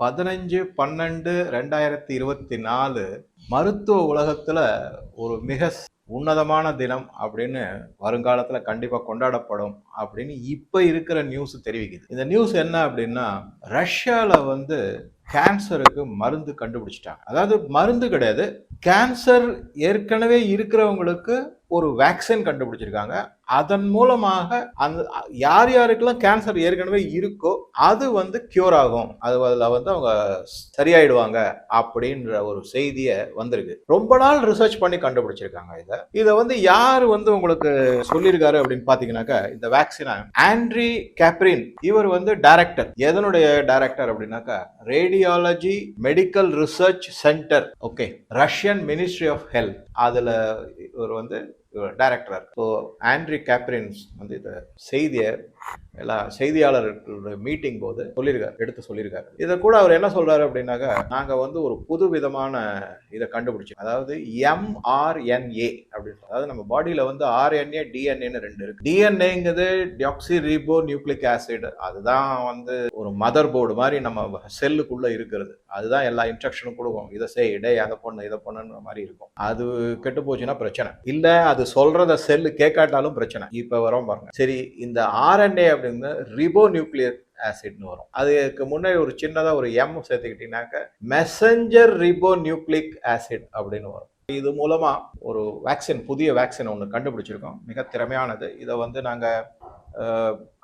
பதினஞ்சு பன்னெண்டு ரெண்டாயிரத்தி இருபத்தி நாலு மருத்துவ உலகத்தில் ஒரு மிக உன்னதமான தினம் அப்படின்னு வருங்காலத்தில் கண்டிப்பாக கொண்டாடப்படும் அப்படின்னு இப்போ இருக்கிற நியூஸ் தெரிவிக்குது. இந்த நியூஸ் என்ன அப்படின்னா ரஷ்யாவில் வந்து கேன்சருக்கு மருந்து கண்டுபிடிச்சிட்டாங்க. அதாவது மருந்து கிடையாது. கேன்சர் ஏற்கனவே இருக்கிறவங்களுக்கு ஒரு வேக்சின் கண்டுபிடிச்சிருக்காங்க. அதன் மூலமாக அந்த யார் யாருக்கெல்லாம் கேன்சர் ஏற்கனவே இருக்கோ அது வந்து கியூர் ஆகும். அது அதில் வந்து அவங்க சரியாயிடுவாங்க அப்படின்ற ஒரு செய்தியை வந்திருக்கு. ரொம்ப நாள் ரிசர்ச் பண்ணி கண்டுபிடிச்சிருக்காங்க இதை. இதை வந்து யார் வந்து உங்களுக்கு சொல்லியிருக்காரு அப்படின்னு பார்த்தீங்கன்னாக்கா இந்த வேக்சினை ஆண்ட்ரி கேப்ரின். இவர் வந்து டைரக்டர் எதனுடைய டைரக்டர் அப்படின்னாக்கா radiology medical research centre okay Russian ministry of health அதில் இவர் வந்து டைரக்டர் ஸோ ஆண்ட்ரி கேப்ரின்ஸ் வந்து இந்த செய்தியை எல்லா செய்தியாளர்களுடைய மீட்டிங் போது சொல்லியிருக்காரு எடுத்து சொல்லியிருக்காரு. இதை கூட அவர் என்ன சொல்றாரு அப்படின்னாக்கா நாங்க வந்து ஒரு புது விதமான இதை கண்டுபிடிச்சோம். அதாவது எம்ஆர்என்ஏ அப்படின்னு அதாவது நம்ம பாடியில் வந்து ஆர்என்ஏ டிஎன்ஏன்னு ரெண்டு இருக்கு. டிஎன்ஏங்கிறது டியாக்சி ரீபோ நியூக்ளிக் ஆசிட் அதுதான் வந்து ஒரு மதர் போர்டு மாதிரி நம்ம செல்லுக்குள்ள இருக்கிறது. அதுதான் எல்லா இன்ஸ்ட்ரக்ஷனும் கொடுக்கும். இதை செய் இடே அதை பண்ணு இதை பண்ணுன்ற மாதிரி இருக்கும். அது கெட்டு போச்சுன்னா பிரச்சனை. இல்லை அது சொல்றத செல்லு கேட்காட்டாலும் பிரச்சனை. இப்ப வரோம் பாருங்க. சரி இந்த ஆர்என்ஏ அப்படிங்கிறது ரிபோ நியூக்ளியர் ஆசிட்னு வரும். அதுக்கு முன்னாடி ஒரு சின்னதாக ஒரு எம் சேர்த்துக்கிட்டீங்கன்னாக்க மெசஞ்சர் ரிபோ நியூக்ளிக் ஆசிட் அப்படின்னு வரும். இது மூலமாக ஒரு வேக்சின் புதிய வேக்சின் ஒன்று கண்டுபிடிச்சிருக்கோம். மிக திறமையானது. இதை வந்து நாங்கள்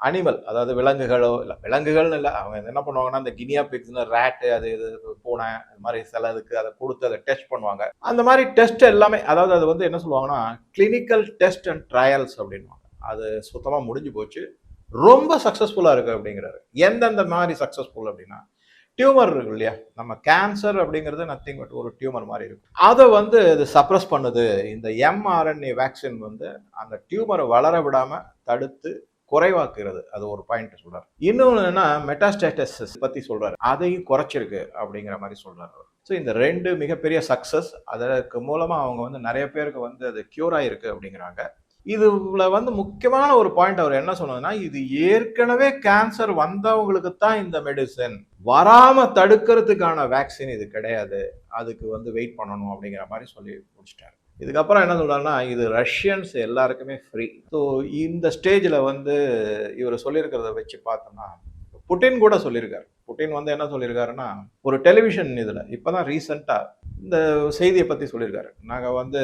அனிமல் அதாவது விலங்குகளோ இல்லை விலங்குகள்னு இல்லை அவங்க என்ன பண்ணுவாங்கன்னா அந்த கினியா பிக்ஸ்னு ரேட்டு அது இது பூனை அது மாதிரி சில இதுக்கு அதை கொடுத்து அதை டெஸ்ட் பண்ணுவாங்க. அந்த மாதிரி டெஸ்ட் எல்லாமே அதாவது அது வந்து என்ன சொல்லுவாங்கன்னா கிளினிக்கல் டெஸ்ட் அண்ட் ட்ரையல்ஸ் அப்படின்வாங்க அது சுத்தமாக முடிஞ்சு போச்சு. ரொம்ப சக்ஸஸ்ஃபுல்லாக இருக்குது அப்படிங்கிறாரு. எந்தெந்த மாதிரி சக்ஸஸ்ஃபுல் அப்படின்னா டியூமர் இருக்கு இல்லையா? நம்ம கேன்சர் அப்படிங்கிறது நத்திங் பட் ஒரு டியூமர் மாதிரி இருக்கும் அதை வந்து இது சப்ரஸ் பண்ணுது. இந்த எம்ஆர்என்ஏ வேக்சின் வந்து அந்த டியூமரை வளர விடாமல் தடுத்து குறைவாக்குறது அது ஒரு பாயிண்ட் சொல்றாரு. இன்னொன்று என்னன்னா மெட்டாஸ்டேட்டஸ் பத்தி சொல்றாரு. அதையும் குறைச்சிருக்கு அப்படிங்கிற மாதிரி சொல்றாரு ஸோ இந்த ரெண்டு மிகப்பெரிய சக்சஸ் அதற்கு மூலமாக அவங்க வந்து நிறைய பேருக்கு வந்து அது க்யூர் ஆயிருக்கு அப்படிங்கிறாங்க. இதுல வந்து முக்கியமான ஒரு பாயிண்ட் அவர் என்ன சொன்னதுன்னா இது ஏற்கனவே கேன்சர் வந்தவங்களுக்கு தான் இந்த மெடிசன் வராம தடுக்கிறதுக்கான வேக்சின் இது கிடையாது. அதுக்கு வந்து வெயிட் பண்ணணும் அப்படிங்கிற மாதிரி சொல்லி முடிச்சிட்டாரு. இதுக்கப்புறம் என்ன சொல்றாருன்னா இது ரஷ்யன்ஸ் எல்லாருக்குமே ஃப்ரீ ஸோ இந்த ஸ்டேஜில் வந்து இவர் சொல்லியிருக்கிறத வச்சு பார்த்தோம்னா புட்டின் கூட சொல்லியிருக்காரு. புட்டின் வந்து என்ன சொல்லியிருக்காருன்னா ஒரு டெலிவிஷன் இதில் இப்போ தான் ரீசெண்டாக இந்த செய்தியை பற்றி சொல்லியிருக்காரு. நாங்கள் வந்து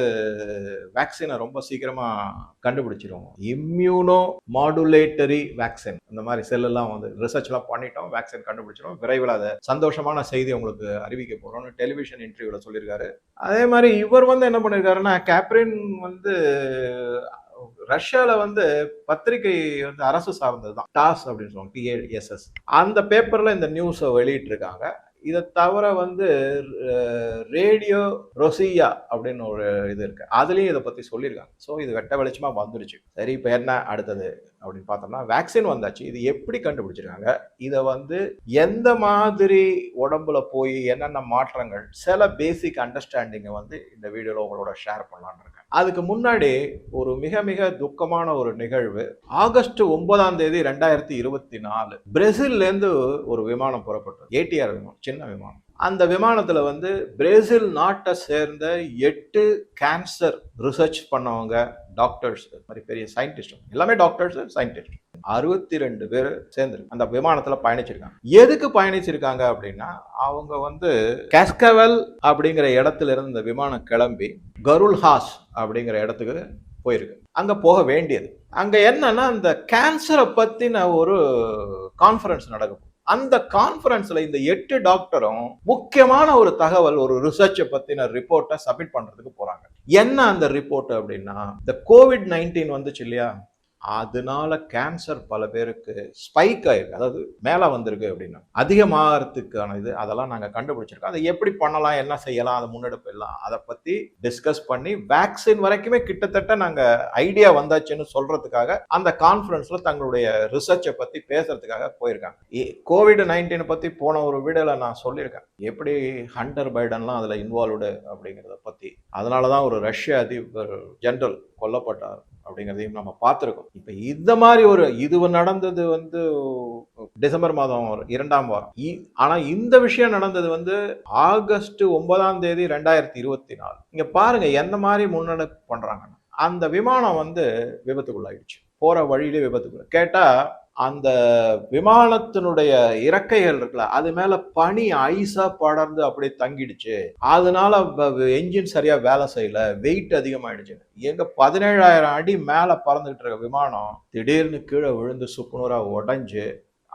வேக்சினை ரொம்ப சீக்கிரமாக கண்டுபிடிச்சிருவோம். Immuno modulatory vaccine. இந்த மாதிரி செல்லெல்லாம் வந்து ரிசர்ச்லாம் பண்ணிட்டோம் வேக்சின் கண்டுபிடிச்சிடும் விரைவில் அதை சந்தோஷமான செய்தி உங்களுக்கு அறிவிக்க போகிறோம்னு டெலிவிஷன் இன்டர்வியூவில் சொல்லியிருக்காரு. அதே மாதிரி இவர் வந்து என்ன பண்ணியிருக்காருன்னா கேப்ரின் வந்து ரஷ்யால வந்து பத்திரிகை வந்து அரசு சார்ந்தது தான் டாஸ் அப்படின்னு சொல்லுவாங்க டிஏஎஸ்எஸ் அந்த பேப்பர்ல இந்த நியூஸை வெளியிட்டு இருக்காங்க இதை தவிர வந்து ரேடியோ ரொசியா அப்படின்னு ஒரு இது இருக்கு. அதுலயும் இதை பத்தி சொல்லியிருக்காங்க. ஸோ இது வெட்ட வெளிச்சமா வந்துருச்சு. சரி இப்போ என்ன அடுத்தது அப்படின்னு பார்த்தோம்னா வேக்சின் வந்தாச்சு. இது எப்படி கண்டுபிடிச்சிருக்காங்க? இதை வந்து எந்த மாதிரி உடம்புல போய் என்னென்ன மாற்றங்கள்? சில பேசிக் அண்டர்ஸ்டாண்டிங்கை வந்து இந்த வீடியோவில் உங்களோட ஷேர் பண்ணலான்னு இருக்கேன். அதுக்கு முன்னாடி ஒரு மிக மிக துக்கமான ஒரு நிகழ்வு. ஆகஸ்ட் ஒன்பதாம் தேதி ரெண்டாயிரத்தி இருபத்தி நாலு. பிரேசில்லேருந்து ஒரு விமானம் புறப்பட்டது. ஏடிஆர் விமானம் சின்ன விமானம். அந்த விமானத்தில் வந்து பிரேசில் நாட்டை சேர்ந்த எட்டு கேன்சர் ரிசர்ச் பண்ணவங்க டாக்டர்ஸ் மாதிரி பெரிய சயின்டிஸ்ட் எல்லாமே டாக்டர்ஸ் சயின்டிஸ்ட் அறுபத்தி ரெண்டு பேர் சேர்ந்து அந்த விமானத்துல பயணிச்சிருக்காங்க. எதுக்கு பயணிச்சிருக்காங்க அப்படின்னா அவங்க வந்து கேஸ்கவல் அப்படிங்கிற இடத்துல இருந்து இந்த விமானம் கிளம்பி கருல்ஹாஸ் அப்படிங்கிற இடத்துக்கு போயிருக்கு. அங்க போக வேண்டியது. அங்க என்னன்னா அந்த கேன்சரை பத்தின ஒரு கான்ஃபரன்ஸ் நடக்கும். அந்த கான்ஃபரன்ஸ்ல இந்த எட்டு டாக்டரும் முக்கியமான ஒரு தகவல் ஒரு ரிசர்ச்சை பத்தின ரிப்போர்ட்டை சப்மிட் பண்றதுக்கு போறாங்க. என்ன அந்த ரிப்போர்ட் அப்படின்னா இந்த கோவிட் நைன்டீன் வந்துச்சு இல்லையா? அதனால கேன்சர் பல பேருக்கு ஸ்பைக் ஆயிருக்கு. அதாவது மேலே வந்திருக்கு அப்படின்னா. அதிகமாகறதுக்கான இது அதெல்லாம் நாங்கள் கண்டுபிடிச்சிருக்கோம். அதை எப்படி பண்ணலாம் என்ன செய்யலாம் அதை முன்னெடுப்பு எல்லாம் அதை பற்றி டிஸ்கஸ் பண்ணி வேக்சின் வரைக்குமே கிட்டத்தட்ட நாங்கள் ஐடியா வந்தாச்சுன்னு சொல்கிறதுக்காக அந்த கான்ஃபரன்ஸில் தங்களுடைய ரிசர்ச்சை பற்றி பேசுறதுக்காக போயிருக்காங்க. கோவிட் நைன்டீனை பற்றி போன ஒரு வீடியோவில் நான் சொல்லியிருக்கேன். எப்படி ஹண்டர் பைடன்லாம் அதில் இன்வால்வ்டு அப்படிங்கிறத பற்றி அதனால தான் ஒரு ரஷ்ய அதிபர் ஜென்ரல் கொல்லப்பட்டார் அப்படிங்கிறதையும் நம்ம பார்த்துருக்கோம். இப்ப இந்த மாதிரி ஒரு இது நடந்தது வந்து டிசம்பர் மாதம் இரண்டாம் வாரம். ஆனால் ஆனா இந்த விஷயம் நடந்தது வந்து ஆகஸ்ட் ஒன்பதாம் தேதி ரெண்டாயிரத்தி இருபத்தி நாலு. இங்க பாருங்க எந்த மாதிரி முன்னெடுப்பு பண்றாங்கன்னு அந்த விமானம் வந்து விபத்துக்குள்ளாயிடுச்சு. போற வழியிலே விபத்துக்குள்ள. கேட்டா அந்த விமானத்தினுடைய இறக்கைகள் இருக்குல்ல அது மேல பனி ஐஸா படர்ந்து அப்படியே தங்கிடுச்சு. அதனால என்ஜின் சரியா வேலை செய்யல. வெயிட் அதிகமாயிடுச்சு. எங்க பதினேழாயிரம் அடி மேல பறந்துகிட்டு இருக்க விமானம் திடீர்னு கீழே விழுந்து சுக்குநூறா உடஞ்சு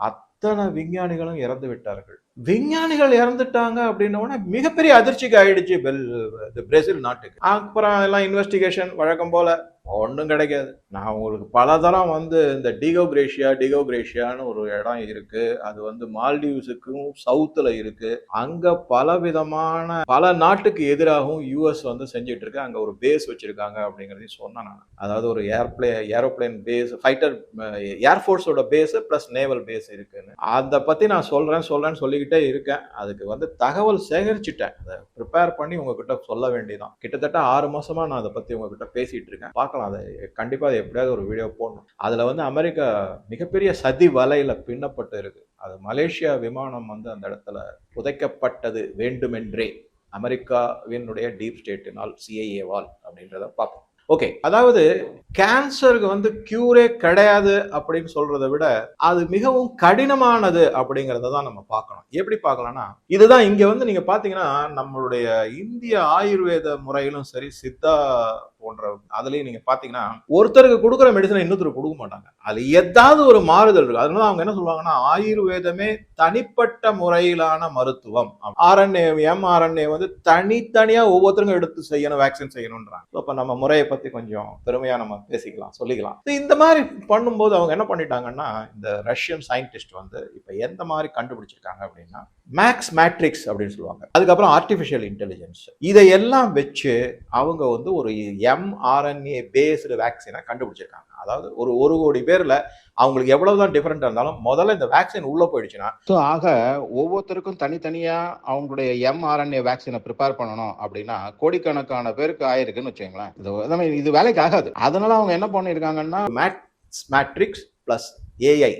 அத்தனை விஞ்ஞானிகளும் இறந்து விட்டார்கள். விஞ்ஞானிகள் இறந்துட்டாங்க அப்படின்ன உடனே மிகப்பெரிய அதிர்ச்சிக்கு ஆயிடுச்சு பெல் இது பிரேசில் நாட்டுக்கு. அப்புறம் எல்லாம் இன்வெஸ்டிகேஷன் வழக்கம் போல ஒன்றும் கிடைக்காது. நான் உங்களுக்கு பலதரம் வந்து இந்த டிகோகிரேஷியா டிகோகிரேஷியான்னு ஒரு இடம் இருக்கு. அது வந்து மால்டீவ்ஸுக்கும் சவுத்தில் இருக்கு. அங்க பல விதமான பல நாட்டுக்கு எதிராகவும் யூஎஸ் வந்து செஞ்சுட்டு இருக்கு. அங்க ஒரு பேஸ் வச்சிருக்காங்க அப்படிங்கிறதையும் சொன்னேன் நான். அதாவது ஒரு ஏர்பிளே ஏரோப்ளேன் பேஸ் ஃபைட்டர் ஏர்ஃபோர்ஸோட பேஸ் பிளஸ் நேவல் பேஸ் இருக்குன்னு. அதை பத்தி நான் சொல்றேன் சொல்றேன்னு சொல்லிக்கிட்டே இருக்கேன். அதுக்கு வந்து தகவல் சேகரிச்சுட்டேன். அதை ப்ரிப்பேர் பண்ணி உங்ககிட்ட சொல்ல வேண்டியதான் கிட்டத்தட்ட ஆறு மாசமா நான் அதை பத்தி உங்ககிட்ட பேசிட்டு இருக்கேன். பார்க்க பார்க்கலாம். அதை கண்டிப்பாக அது எப்படியாவது ஒரு வீடியோ போடணும். அதில் வந்து அமெரிக்கா மிகப்பெரிய சதி வலையில் பின்னப்பட்டு இருக்கு. அது மலேசியா விமானம் வந்து அந்த இடத்துல புதைக்கப்பட்டது வேண்டுமென்றே. அமெரிக்காவினுடைய டீப் ஸ்டேட்டினால் சிஐஏவால் அப்படின்றத பார்ப்போம். ஓகே அதாவது கேன்சருக்கு வந்து கியூரே கிடையாது அப்படின்னு சொல்றதை விட அது மிகவும் கடினமானது அப்படிங்கிறத தான் நம்ம பார்க்கணும். எப்படி பார்க்கலாம்னா இதுதான் இங்க வந்து நீங்க பாத்தீங்கன்னா நம்மளுடைய இந்திய ஆயுர்வேத முறையிலும் சரி சித்தா போன்ற அதுலயும் நீங்க பாத்தீங்கன்னா ஒருத்தருக்கு கொடுக்குற மெடிசனை இன்னொருத்தருக்கு கொடுக்க மாட்டாங்க. அது ஏதாவது ஒரு மாறுதல் இருக்கு. அதனால அவங்க என்ன சொல்லுவாங்கன்னா ஆயுர்வேதமே தனிப்பட்ட முறையிலான மருத்துவம். ஆர்என்ஏ எம்ஆர்என்ஏ வந்து தனித்தனியா ஒவ்வொருத்தருக்கும் எடுத்து செய்யணும் வேக்சின் செய்யணும்ன்றாங்க இப்போ நம்ம முறையை பத்தி கொஞ்சம் பெருமையா நம்ம பேசிக்கலாம் சொல்லிக்கலாம். இந்த மாதிரி பண்ணும்போது அவங்க என்ன பண்ணிட்டாங்கன்னா இந்த ரஷ்யன் சயின்டிஸ்ட் வந்து இப்ப எந்த மாதிரி கண்டுபிடிச்சிருக்காங்க அப்படின்னா மேக்ஸ் மேட்ரிக்ஸ் அப்படின்னு சொல்லுவாங்க. அதுக்கப்புறம் ஆர்டிஃபிஷியல் இன்டெலிஜென்ஸ் இதையெல்லாம் வச்சு அவங்க வந்து ஒரு எம்ஆர்என்ஏ பேஸ்டு வேக்சினை கண்டுபிடிச்சிருக்காங்க. அதாவது ஒரு ஒரு கோடி பேர்ல அவங்களுக்கு எவ்வளவுதான் டிஃபரெண்டா இருந்தாலும் முதல்ல இந்த வேக்சின் உள்ள போயிடுச்சுன்னா ஸோ ஆக ஒவ்வொருத்தருக்கும் தனித்தனியா அவங்களுடைய எம்ஆர்என்ஏ வேக்சினை ப்ரிப்பேர் பண்ணணும் அப்படின்னா கோடிக்கணக்கான பேருக்கு ஆயிருக்குன்னு வச்சுங்களேன் இது இது வேலைக்கு ஆகாது. அதனால அவங்க என்ன பண்ணியிருக்காங்கன்னா maths matrix plus AI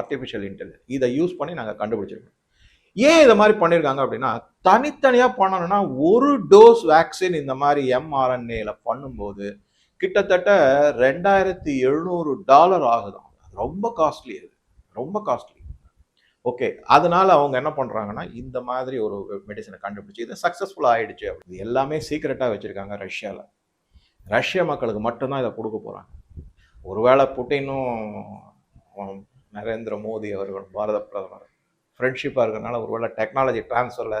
artificial intelligence இதை யூஸ் பண்ணி நாங்கள் கண்டுபிடிச்சிருக்கோம். ஏன் இதை மாதிரி பண்ணியிருக்காங்க அப்படின்னா தனித்தனியாக பண்ணணும்னா ஒரு டோஸ் வேக்சின் இந்த மாதிரி எம்ஆர்என்ஏல பண்ணும்போது கிட்டத்தட்ட ரெண்டாயிரத்தி எழுநூறு டாலர் ஆகுதாம் ரொம்ப காஸ்ட்லி அது. ரொம்ப காஸ்ட்லி ஓகே அதனால அவங்க என்ன பண்ணுறாங்கன்னா இந்த மாதிரி ஒரு மெடிசனை கண்டுபிடிச்சி இது சக்ஸஸ்ஃபுல் ஆயிடுச்சு அப்படி எல்லாமே சீக்ரெட்டாக வச்சுருக்காங்க ரஷ்யாவில் ரஷ்ய மக்களுக்கு மட்டும்தான் இதை கொடுக்க போகிறாங்க ஒருவேளை புட்டினும் நரேந்திர மோடி அவர்கள் பாரத பிரதமர் ஃப்ரெண்ட்ஷிப்பாக இருக்கிறனால ஒருவேளை டெக்னாலஜி டிரான்ஸ்ஃபரில்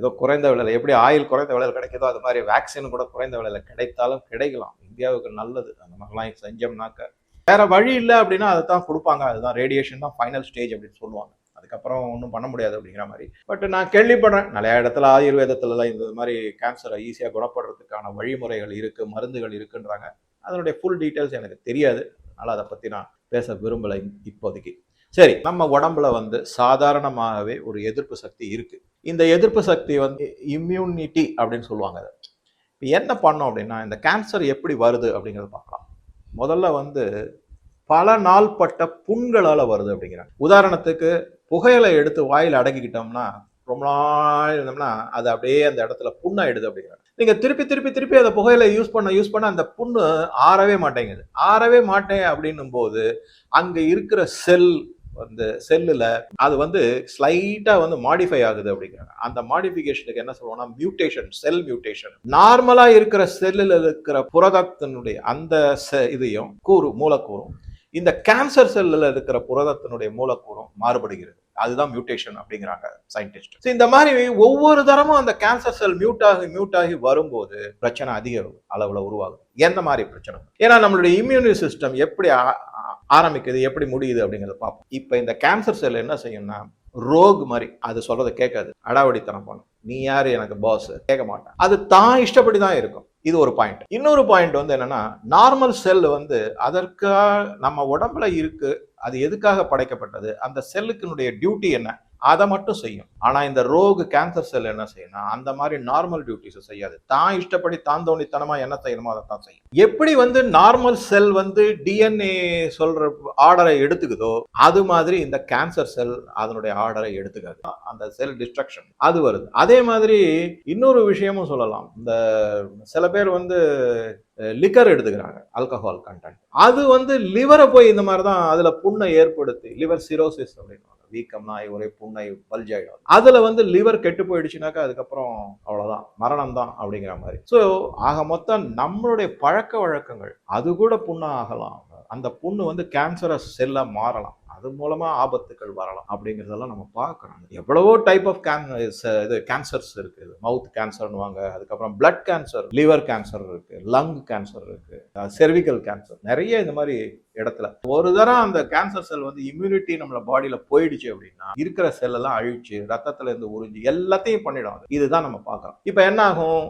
ஏதோ குறைந்த விலையில் எப்படி ஆயில் குறைந்த விலையில் கிடைக்குதோ அது மாதிரி வேக்சின் கூட குறைந்த விலையில் கிடைத்தாலும் கிடைக்கலாம். இந்தியாவுக்கு நல்லது. அந்த மாதிரிலாம் செஞ்சோம்னாக்க வேற வழி இல்லை அப்படின்னா அதை தான் கொடுப்பாங்க. அதுதான் ரேடியேஷன் தான் ஃபைனல் ஸ்டேஜ் அப்படின்னு சொல்லுவாங்க. அதுக்கப்புறம் ஒன்றும் பண்ண முடியாது அப்படிங்கிற மாதிரி. பட் நான் கேள்விப்படுறேன். நிறைய இடத்துல ஆயுர்வேதத்துலலாம் இந்த மாதிரி கேன்சரை ஈஸியாக குணப்படுறதுக்கான வழிமுறைகள் இருக்குது மருந்துகள் இருக்குன்றாங்க. அதனுடைய ஃபுல் டீட்டெயில்ஸ் எனக்கு தெரியாது. அதனால் அதை பற்றி நான் பேச விரும்பலை இப்போதைக்கு. சரி நம்ம உடம்புல வந்து சாதாரணமாகவே ஒரு எதிர்ப்பு சக்தி இருக்கு. இந்த எதிர்ப்பு சக்தி வந்து இம்யூனிட்டி அப்படின்னு சொல்லுவாங்க அதை இப்போ என்ன பண்ணோம் அப்படின்னா இந்த கேன்சர் எப்படி வருது அப்படிங்கிறத பார்க்கலாம். முதல்ல வந்து பல நாள்பட்ட புண்களால் வருது அப்படிங்கிறாங்க. உதாரணத்துக்கு புகையிலை எடுத்து வாயில் அடக்கிக்கிட்டோம்னா ரொம்ப நாள் இருந்தோம்னா அது அப்படியே அந்த இடத்துல புண்ணாயிடுது அப்படிங்கிறாங்க. நீங்கள் திருப்பி திருப்பி திருப்பி அந்த புகையில யூஸ் பண்ண யூஸ் பண்ண அந்த புண்ணு ஆறவே மாட்டேங்குது. ஆறவே மாட்டேன் அப்படின்னும் போது அங்கே இருக்கிற செல் வந்து செல்லில் அது வந்து ஸ்லைட்டாக வந்து மாடிஃபை ஆகுது அப்படிங்கிறாங்க. அந்த மாடிஃபிகேஷனுக்கு என்ன சொல்லுவோம்னா மியூட்டேஷன் செல் மியூட்டேஷன் நார்மலாக இருக்கிற செல்லில் இருக்கிற புரதத்தினுடைய அந்த செ- இதையும் கூறு மூலக்கூறும் இந்த கேன்சர் செல்லில் இருக்கிற புரதத்தினுடைய மூலக்கூறும் மாறுபடுகிறது. அதுதான் மியூட்டேஷன் அப்படிங்கிறாங்க சயின்டிஸ்ட் இந்த மாதிரி ஒவ்வொரு தரமும் அந்த கேன்சர் செல் மியூட் ஆகி மியூட் ஆகி வரும்போது பிரச்சனை அதிக அளவில் உருவாகும் எந்த மாதிரி பிரச்சனை? ஏன்னா நம்மளுடைய இம்யூனி சிஸ்டம் எப்படி ஆரம்பிக்குது எப்படி முடியுது அப்படிங்கிறத பார்ப்போம். இப்போ இந்த கேன்சர் செல் என்ன செய்யும்னா ரோக் மாதிரி அது சொல்றதை கேட்காது. அடாவடித்தனம் பண்ணும். நீ யார்? எனக்கு பாஸ் கேட்க மாட்டேன். அது தான் இஷ்டப்படி தான் இருக்கும். இது ஒரு பாயிண்ட் இன்னொரு பாயிண்ட் வந்து என்னன்னா நார்மல் செல் வந்து அதற்காக நம்ம உடம்புல இருக்கு அது எதுக்காக படைக்கப்பட்டது? அந்த செல்லுக்கினுடைய டியூட்டி என்ன? அதை மட்டும் செய்யும். ஆனால் இந்த ரோகு கேன்சர் செல் என்ன செய்யணும் அந்த மாதிரி நார்மல் டியூட்டிஸை செய்யாது. தான் இஷ்டப்படி தான் தோணித்தனமாக என்ன செய்யணுமோ அதை தான் செய்யும். எப்படி வந்து நார்மல் செல் வந்து டிஎன்ஏ சொல்ற ஆர்டரை எடுத்துக்குதோ அது மாதிரி இந்த கேன்சர் செல் அதனுடைய ஆர்டரை எடுத்துக்காது. அந்த செல் டிஸ்ட்ரக்ஷன் அது வருது. அதே மாதிரி இன்னொரு விஷயமும் சொல்லலாம். இந்த சில பேர் வந்து லிக்கர் எடுத்துக்கிறாங்க ஆல்கஹால் கண்டென்ட் அது வந்து லிவரை போய் இந்த மாதிரி தான் அதில் புண்ணை ஏற்படுத்தி லிவர் சிரோசிஸ் அப்படின்னு வீக்கம்னா ஒரே புண்ணை பல்ஜ் ஆகிடும் அதுல வந்து லிவர் கெட்டு போயிடுச்சுனாக்கா அதுக்கப்புறம் அவ்வளவுதான். மரணம் தான் அப்படிங்கிற மாதிரி. ஸோ ஆக மொத்தம் நம்மளுடைய பழக்க வழக்கங்கள் அது கூட புண்ணா ஆகலாம் அந்த புண்ணு வந்து கேன்சரஸ் செல்லாக மாறலாம். அது மூலமா ஆபத்துக்கள் வரலாம் அப்படிங்கிறதெல்லாம் நம்ம பார்க்குறோம் எவ்வளவோ டைப் ஆஃப் கேன் இது கேன்சர்ஸ் இருக்குது மவுத் கேன்சர்னுவாங்க அதுக்கப்புறம் பிளட் கேன்சர் லிவர் கேன்சர் இருக்கு. லங் கேன்சர் இருக்கு. செர்விக்கல் கேன்சர் நிறைய இந்த மாதிரி இடத்துல. ஒரு தரம் அந்த கேன்சர் செல் வந்து இம்யூனிட்டி நம்மள பாடியில போயிடுச்சு அப்படின்னா இருக்கிற செல் எல்லாம் அழிச்சு ரத்தத்துல இருந்து உறிஞ்சு எல்லாத்தையும் பண்ணிடும் இதுதான் நம்ம பார்க்கறோம். இப்போ என்ன ஆகும்?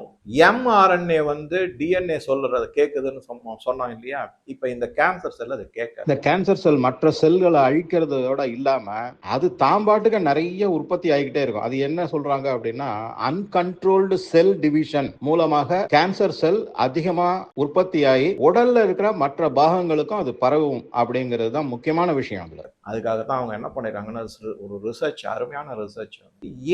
எம்ஆர்என்ஏ வந்து டிஎன்ஏ சொல்றத கேக்குதுன்னு சொன்னோம் சொன்னோம் இல்லையா? இப்போ இந்த கேன்சர் செல் அது கேட்க இந்த கேன்சர் செல் மற்ற செல்களை அழிக்கிறதோட இல்லாம அது தாம்பாட்டுக்கு நிறைய உற்பத்தி ஆகிக்கிட்டே இருக்கும். அது என்ன சொல்றாங்க அப்படின்னா அன்கண்ட்ரோல்டு செல் டிவிஷன் மூலமாக கேன்சர் செல் அதிகமா உற்பத்தி ஆகி உடல்ல இருக்கிற மற்ற பாகங்களுக்கும் அது பரவும் அப்படிங்கிறது தான் முக்கியமான விஷயம் அதில். அதுக்காக தான் அவங்க என்ன பண்ணிடுறாங்கன்னா ஒரு ரிசர்ச் அருமையான ரிசர்ச்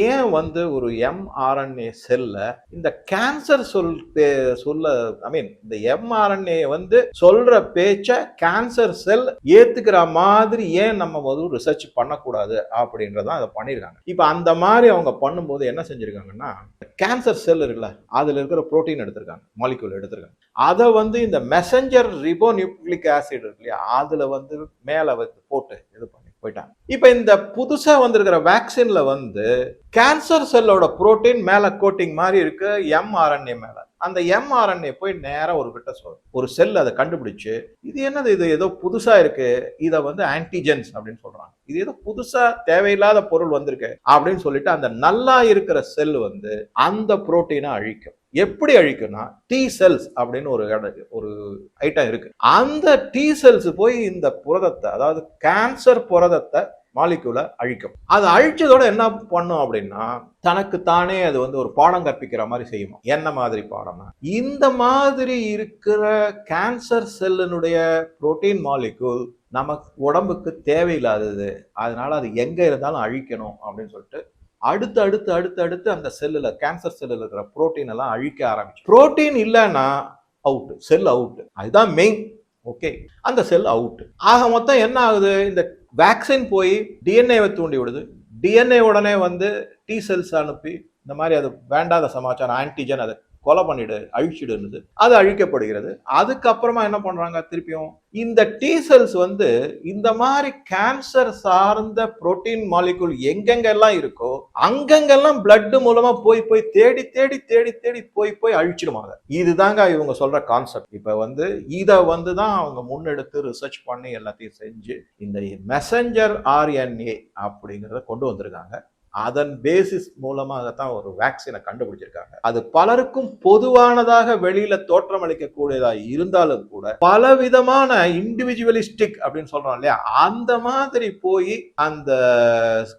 ஏன் வந்து ஒரு எம்ஆர்என்ஏ செல்ல இந்த கேன்சர் சொல் பே- சொல்ல ஐ மீன் இந்த எம்ஆர்என்ஏ வந்து சொல்ற பேச்ச கேன்சர் செல் ஏத்துக்கிற மாதிரி ஏன் நம்ம வந்து ரிசர்ச் பண்ணக்கூடாது அப்படின்றதான் அதை பண்ணியிருக்காங்க. இப்போ அந்த மாதிரி அவங்க பண்ணும்போது என்ன செஞ்சிருக்காங்கன்னா கேன்சர் செல் இருக்குல்ல அதில் இருக்கிற புரோட்டீன் எடுத்திருக்காங்க மாலிக்யூல் எடுத்திருக்காங்க. அதை வந்து இந்த மெசஞ்சர் ரிபோ நியூக்ளிக் ஆசிட் இருக்கு இல்லையா அதில் வந்து மேலே வந்து போட்டு இது போயிட்டாங்க. இப்போ இந்த புதுசாக வந்திருக்கிற வேக்சினில் வந்து கேன்சர் செல்லோட புரோட்டீன் மேலே கோட்டிங் மாதிரி இருக்கு எம்ஆர்என்ஏ மேலே. அந்த எம்ஆர்என்ஏ போய் நேராக ஒரு கிட்ட சொல்லும் ஒரு செல் அதை கண்டுபிடிச்சு இது என்னது இது? ஏதோ புதுசாக இருக்கு இதை வந்து ஆன்டிஜென்ஸ் அப்படின்னு சொல்கிறாங்க இது ஏதோ புதுசாக தேவையில்லாத பொருள் வந்திருக்கு அப்படின்னு சொல்லிட்டு அந்த நல்லா இருக்கிற செல் வந்து அந்த புரோட்டீனை அழிக்கும். எப்படி அழிக்கும்னா டி செல்ஸ் அப்படின்னு ஒரு ஒரு ஐட்டம் இருக்கு. அந்த டி செல்ஸ் போய் இந்த புரதத்தை அதாவது கேன்சர் புரதத்தை மாலிக்யூலை அழிக்கும். அது அழிச்சதோட என்ன பண்ணும் அப்படின்னா தனக்கு தானே அது வந்து ஒரு பாடம் கற்பிக்கிற மாதிரி செய்யும். என்ன மாதிரி பாடம்னா இந்த மாதிரி இருக்கிற கேன்சர் செல்லினுடைய புரோட்டீன் மாலிக்யூல் நமக்கு உடம்புக்கு தேவையில்லாதது. அதனால அது எங்க இருந்தாலும் அழிக்கணும் அப்படின்னு சொல்லிட்டு அடுத்து அடுத்து அடுத்து அடுத்து அந்த செல்லில் கேன்சர் செல்லில் இருக்கிற புரோட்டீன் எல்லாம் அழிக்க ஆரம்பிச்சு. புரோட்டீன் இல்லைன்னா அவுட் செல் அவுட் அதுதான் மெயின் ஓகே அந்த செல் அவுட் ஆக மொத்தம் என்ன ஆகுது? இந்த வேக்சின் போய் டிஎன்ஏவை தூண்டி விடுது. டிஎன்ஏ உடனே வந்து டி செல்ஸ் அனுப்பி இந்த மாதிரி அது வேண்டாத சமாச்சாரம் ஆன்டிஜன் அதை. கொலை பண்ணிடு அழிச்சிடுன்னு அது அழிக்கப்படுகிறது. அதுக்கப்புறமா என்ன பண்றாங்க திருப்பியும்? இந்த டி செல்ஸ் வந்து இந்த மாதிரி கேன்சர் சார்ந்த புரோட்டீன் மாலிகுல் எங்கெங்கெல்லாம் இருக்கோ அங்கங்கெல்லாம் பிளட் மூலமா போய் போய் தேடி தேடி தேடி தேடி போய் போய் அழிச்சிடுவாங்க. இதுதாங்க இவங்க சொல்ற கான்செப்ட் இப்ப வந்து இதை வந்து தான் அவங்க முன்னெடுத்து ரிசர்ச் பண்ணி எல்லாத்தையும் செஞ்சு இந்த மெசஞ்சர் ஆர்என்ஏ அப்படிங்கிறத கொண்டு வந்திருக்காங்க. அதன் பேசிஸ் மூலமாகத்தான் ஒரு வேக்சினை கண்டுபிடிச்சிருக்காங்க. அது பலருக்கும் பொதுவானதாக வெளியில தோற்றமளிக்கக்கூடியதா இருந்தாலும் கூட பலவிதமான இண்டிவிஜுவலிஸ்டிக் அப்படின்னு சொல்றோம் இல்லையா? அந்த மாதிரி போய் அந்த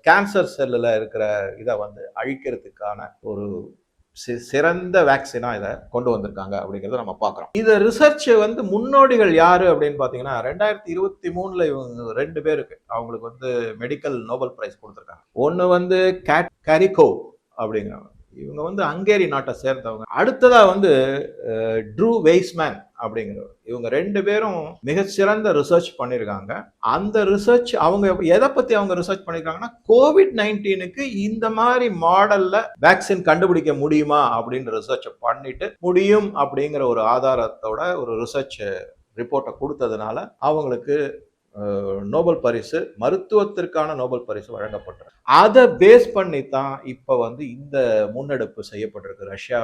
கேன்சர் செல்லில் இருக்கிற இதை வந்து அழிக்கிறதுக்கான ஒரு சிறந்த வேக்சினா இதை கொண்டு வந்திருக்காங்க அப்படிங்கிறத நம்ம பார்க்குறோம். இந்த ரிசர்ச் வந்து முன்னோடிகள் யாரு அப்படின்னு பார்த்தீங்கன்னா ரெண்டாயிரத்தி இருபத்தி மூணில் இவங்க ரெண்டு பேருக்கு அவங்களுக்கு வந்து மெடிக்கல் நோபல் பிரைஸ் கொடுத்துருக்காங்க. ஒன்று வந்து கேட் கரிகோ அப்படிங்கிறவங்க. இவங்க வந்து ஹங்கேரி நாட்டை சேர்ந்தவங்க. அடுத்ததாக வந்து ட்ரூ வெய்ஸ்மேன் அப்படிங்கிறவர். இவங்க ரெண்டு பேரும் மிகச்சிறந்த ரிசர்ச் பண்ணியிருக்காங்க அந்த ரிசர்ச் அவங்க எதை பத்தி அவங்க ரிசர்ச் பண்ணியிருக்காங்கன்னா கோவிட் நைன்டீனுக்கு இந்த மாதிரி மாடல்ல வேக்சின் கண்டுபிடிக்க முடியுமா அப்படின்ற ரிசர்ச் பண்ணிட்டு முடியும் அப்படிங்கிற ஒரு ஆதாரத்தோட ஒரு ரிசர்ச் ரிப்போர்ட்டை கொடுத்ததுனால அவங்களுக்கு நோபல் பரிசு மருத்துவத்திற்கான நோபல் பரிசு வழங்கப்பட்டது. அதை பேஸ் பண்ணி தான் இப்போ வந்து இந்த முன்னெடுப்பு செய்யப்பட்டிருக்கு ரஷ்யா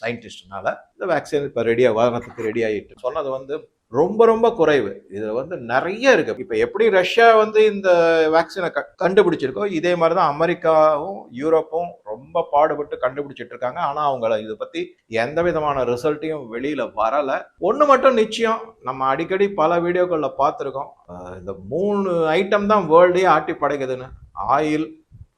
சயின்டிஸ்ட்னால இந்த வேக்சின் இப்போ ரெடியாக வாகனத்துக்கு ரெடி ஆகிட்டு சொன்னது வந்து ரொம்ப ரொம்ப குறைவு. இதில் வந்து நிறைய இருக்கு. இப்போ எப்படி ரஷ்யா வந்து இந்த வேக்சினை க கண்டுபிடிச்சிருக்கோ இதே மாதிரி தான் அமெரிக்காவும் யூரோப்பும் ரொம்ப பாடுபட்டு கண்டுபிடிச்சிட்டு இருக்காங்க. ஆனால் அவங்கள இதை பற்றி எந்த விதமான ரிசல்ட்டையும் வெளியில் வரலை. ஒன்று மட்டும் நிச்சயம் நம்ம அடிக்கடி பல வீடியோக்களில் பார்த்துருக்கோம். இந்த மூணு ஐட்டம் தான் வேர்ல்டே ஆட்டி படைக்குதுன்னு oil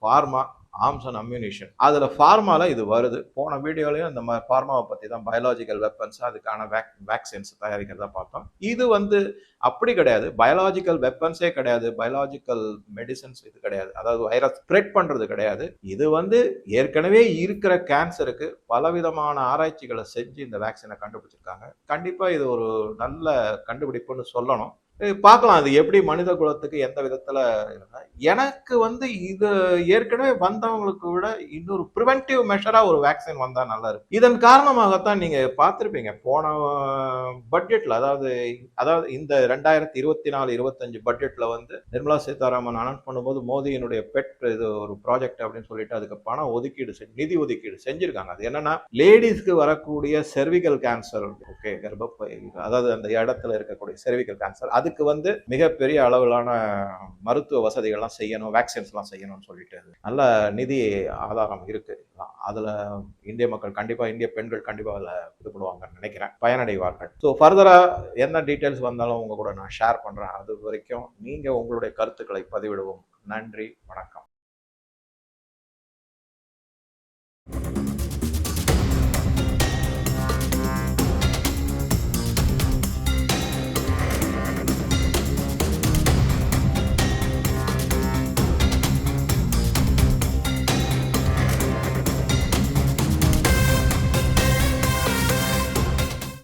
pharma arms and ammunition அதில் ஃபார்மாவில் இது வருது. போன வீடியோலையும் இந்த மாதிரி ஃபார்மாவை பற்றி தான் பயாலாஜிக்கல் வெப்பன்ஸ் அதுக்கான வேக் வேக்சின்ஸ் தயாரிக்கிறதா பார்த்தோம். இது வந்து அப்படி கிடையாது. பயாலாஜிக்கல் வெப்பன்ஸே கிடையாது. பயாலாஜிக்கல் மெடிசன்ஸ் இது கிடையாது. அதாவது வைரஸ் ஸ்ப்ரெட் பண்ணுறது கிடையாது. இது வந்து ஏற்கனவே இருக்கிற கேன்சருக்கு பலவிதமான ஆராய்ச்சிகளை செஞ்சு இந்த வேக்சினை கண்டுபிடிச்சிருக்காங்க. கண்டிப்பாக இது ஒரு நல்ல கண்டுபிடிப்புன்னு சொல்லணும். பார்க்கலாம். அது எப்படி மனித குலத்துக்கு எந்த விதத்துல எனக்கு வந்து இது ஏற்கனவே வந்தவங்களுக்கு விட இன்னொரு ப்ரிவென்டிவ் மெஷரா ஒரு வேக்சின் வந்தா நல்லா இருக்கும். இதன் காரணமாகத்தான் நீங்க பார்த்துருப்பீங்க. போன பட்ஜெட்ல அதாவது அதாவது இந்த ரெண்டாயிரத்தி இருபத்தி நாலு இருபத்தஞ்சு பட்ஜெட்ல வந்து நிர்மலா சீதாராமன் அனௌன்ஸ் பண்ணும்போது மோதியினுடைய பெட் இது ஒரு ப்ராஜெக்ட் அப்படின்னு சொல்லிட்டு அதுக்கு பணம் ஒதுக்கீடு செஞ்சு நிதி ஒதுக்கீடு செஞ்சிருக்காங்க. அது என்னன்னா லேடிஸ்க்கு வரக்கூடிய செர்விகல் கேன்சர் ஓகே கர்ப்பப்பை அதாவது அந்த இடத்துல இருக்கக்கூடிய செர்விகல் கேன்சர் அது அதுக்கு வந்து மிகப்பெரிய அளவிலான மருத்துவ வசதிகள்லாம் செய்யணும் வேக்சின்ஸ்லாம் செய்யணும்னு சொல்லிட்டு நல்ல நிதி ஆதாரம் இருக்கு. அதில் இந்திய மக்கள் கண்டிப்பாக இந்திய பெண்கள் கண்டிப்பாக அதில் இது பண்ணுவாங்கன்னு நினைக்கிறேன். பயனடைவார்கள். ஸோ ஃபர்தராக என்ன டீட்டெயில்ஸ் வந்தாலும் உங்கள் கூட நான் ஷேர் பண்ணுறேன் அது வரைக்கும் நீங்கள் உங்களுடைய கருத்துக்களை பதிவிடுவோம். நன்றி வணக்கம்.